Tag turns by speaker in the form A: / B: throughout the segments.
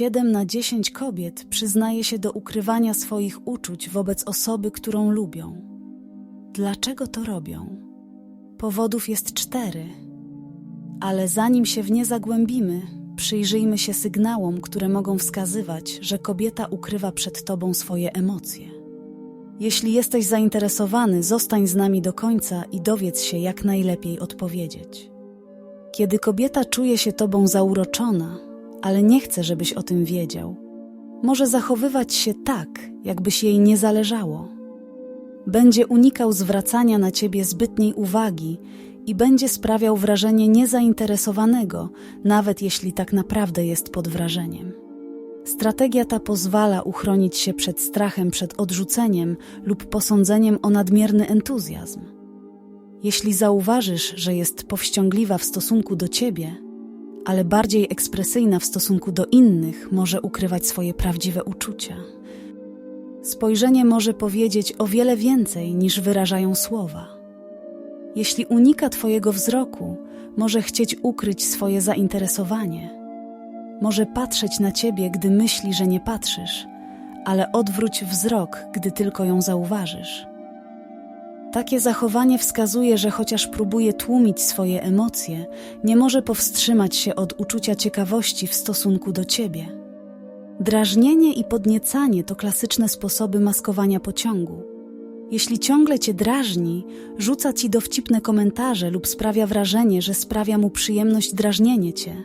A: 7 na 10 kobiet przyznaje się do ukrywania swoich uczuć wobec osoby, którą lubią. Dlaczego to robią? Powodów jest cztery. Ale zanim się w nie zagłębimy, przyjrzyjmy się sygnałom, które mogą wskazywać, że kobieta ukrywa przed tobą swoje emocje. Jeśli jesteś zainteresowany, zostań z nami do końca i dowiedz się, jak najlepiej odpowiedzieć. Kiedy kobieta czuje się tobą zauroczona, ale nie chce, żebyś o tym wiedział, może zachowywać się tak, jakbyś jej nie zależało. Będzie unikał zwracania na ciebie zbytniej uwagi i będzie sprawiał wrażenie niezainteresowanego, nawet jeśli tak naprawdę jest pod wrażeniem. Strategia ta pozwala uchronić się przed strachem przed odrzuceniem lub posądzeniem o nadmierny entuzjazm. Jeśli zauważysz, że jest powściągliwa w stosunku do ciebie, ale bardziej ekspresyjna w stosunku do innych, może ukrywać swoje prawdziwe uczucia. Spojrzenie może powiedzieć o wiele więcej niż wyrażają słowa. Jeśli unika Twojego wzroku, może chcieć ukryć swoje zainteresowanie. Może patrzeć na Ciebie, gdy myśli, że nie patrzysz, ale odwróć wzrok, gdy tylko ją zauważysz. Takie zachowanie wskazuje, że chociaż próbuje tłumić swoje emocje, nie może powstrzymać się od uczucia ciekawości w stosunku do Ciebie. Drażnienie i podniecanie to klasyczne sposoby maskowania pociągu. Jeśli ciągle cię drażni, rzuca ci dowcipne komentarze lub sprawia wrażenie, że sprawia mu przyjemność drażnienie cię.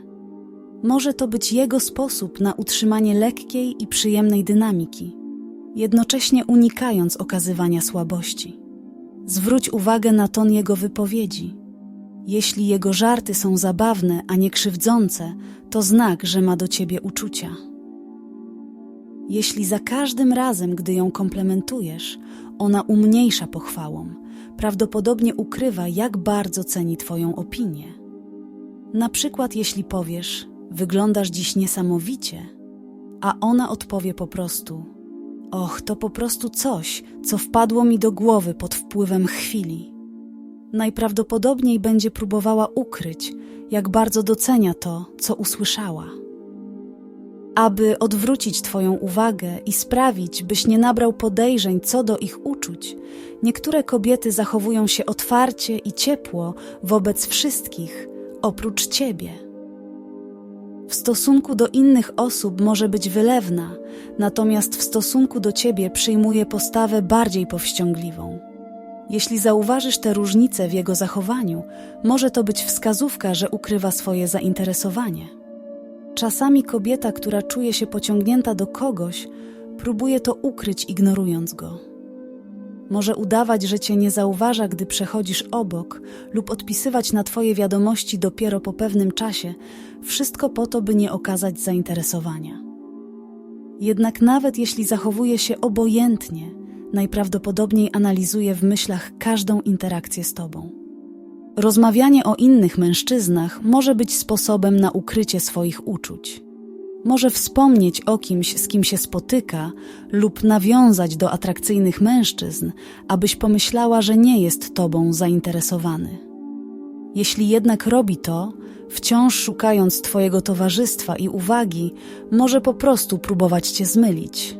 A: Może to być jego sposób na utrzymanie lekkiej i przyjemnej dynamiki, jednocześnie unikając okazywania słabości. Zwróć uwagę na ton jego wypowiedzi. Jeśli jego żarty są zabawne, a nie krzywdzące, to znak, że ma do ciebie uczucia. Jeśli za każdym razem, gdy ją komplementujesz, ona umniejsza pochwałą, prawdopodobnie ukrywa, jak bardzo ceni Twoją opinię. Na przykład, jeśli powiesz: Wyglądasz dziś niesamowicie, a ona odpowie po prostu: Och, to po prostu coś, co wpadło mi do głowy pod wpływem chwili. Najprawdopodobniej będzie próbowała ukryć, jak bardzo docenia to, co usłyszała. Aby odwrócić Twoją uwagę i sprawić, byś nie nabrał podejrzeń co do ich uczuć, niektóre kobiety zachowują się otwarcie i ciepło wobec wszystkich, oprócz Ciebie. W stosunku do innych osób może być wylewna, natomiast w stosunku do Ciebie przyjmuje postawę bardziej powściągliwą. Jeśli zauważysz te różnice w jego zachowaniu, może to być wskazówka, że ukrywa swoje zainteresowanie. Czasami kobieta, która czuje się pociągnięta do kogoś, próbuje to ukryć, ignorując go. Może udawać, że cię nie zauważa, gdy przechodzisz obok, lub odpisywać na twoje wiadomości dopiero po pewnym czasie, wszystko po to, by nie okazać zainteresowania. Jednak nawet jeśli zachowuje się obojętnie, najprawdopodobniej analizuje w myślach każdą interakcję z tobą. Rozmawianie o innych mężczyznach może być sposobem na ukrycie swoich uczuć. Może wspomnieć o kimś, z kim się spotyka, lub nawiązać do atrakcyjnych mężczyzn, abyś pomyślała, że nie jest tobą zainteresowany. Jeśli jednak robi to, wciąż szukając twojego towarzystwa i uwagi, może po prostu próbować cię zmylić.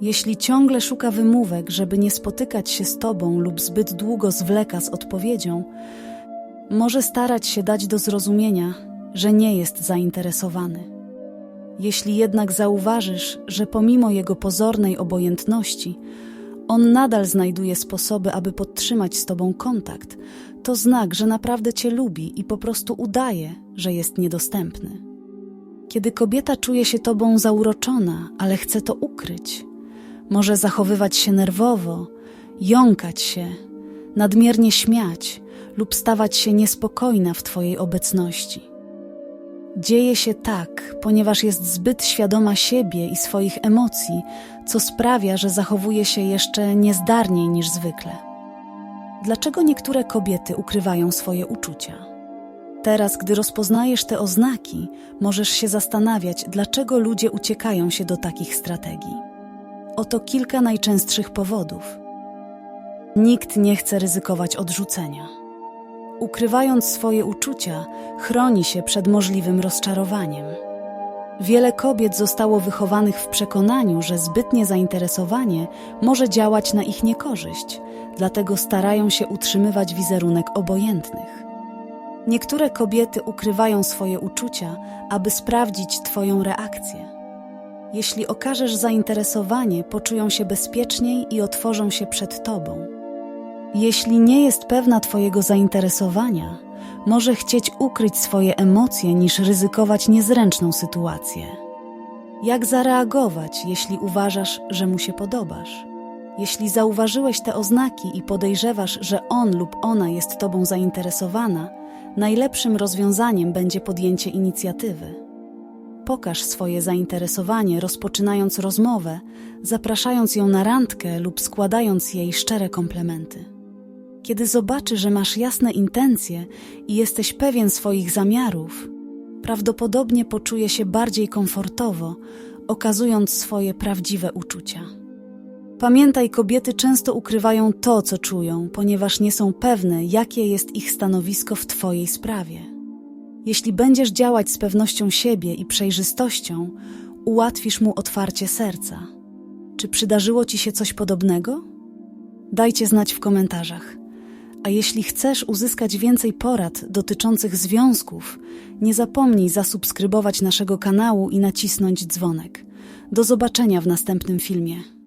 A: Jeśli ciągle szuka wymówek, żeby nie spotykać się z tobą lub zbyt długo zwleka z odpowiedzią, może starać się dać do zrozumienia, że nie jest zainteresowany. Jeśli jednak zauważysz, że pomimo jego pozornej obojętności, on nadal znajduje sposoby, aby podtrzymać z tobą kontakt, to znak, że naprawdę cię lubi i po prostu udaje, że jest niedostępny. Kiedy kobieta czuje się tobą zauroczona, ale chce to ukryć, może zachowywać się nerwowo, jąkać się, nadmiernie śmiać lub stawać się niespokojna w Twojej obecności. Dzieje się tak, ponieważ jest zbyt świadoma siebie i swoich emocji, co sprawia, że zachowuje się jeszcze niezdarniej niż zwykle. Dlaczego niektóre kobiety ukrywają swoje uczucia? Teraz, gdy rozpoznajesz te oznaki, możesz się zastanawiać, dlaczego ludzie uciekają się do takich strategii. Oto kilka najczęstszych powodów. Nikt nie chce ryzykować odrzucenia. Ukrywając swoje uczucia, chroni się przed możliwym rozczarowaniem. Wiele kobiet zostało wychowanych w przekonaniu, że zbytnie zainteresowanie może działać na ich niekorzyść, dlatego starają się utrzymywać wizerunek obojętnych. Niektóre kobiety ukrywają swoje uczucia, aby sprawdzić Twoją reakcję. Jeśli okażesz zainteresowanie, poczują się bezpieczniej i otworzą się przed Tobą. Jeśli nie jest pewna Twojego zainteresowania, może chcieć ukryć swoje emocje niż ryzykować niezręczną sytuację. Jak zareagować, jeśli uważasz, że mu się podobasz? Jeśli zauważyłeś te oznaki i podejrzewasz, że on lub ona jest Tobą zainteresowana, najlepszym rozwiązaniem będzie podjęcie inicjatywy. Pokaż swoje zainteresowanie, rozpoczynając rozmowę, zapraszając ją na randkę lub składając jej szczere komplementy. Kiedy zobaczy, że masz jasne intencje i jesteś pewien swoich zamiarów, prawdopodobnie poczuje się bardziej komfortowo, okazując swoje prawdziwe uczucia. Pamiętaj, kobiety często ukrywają to, co czują, ponieważ nie są pewne, jakie jest ich stanowisko w Twojej sprawie. Jeśli będziesz działać z pewnością siebie i przejrzystością, ułatwisz mu otwarcie serca. Czy przydarzyło Ci się coś podobnego? Dajcie znać w komentarzach. A jeśli chcesz uzyskać więcej porad dotyczących związków, nie zapomnij zasubskrybować naszego kanału i nacisnąć dzwonek. Do zobaczenia w następnym filmie.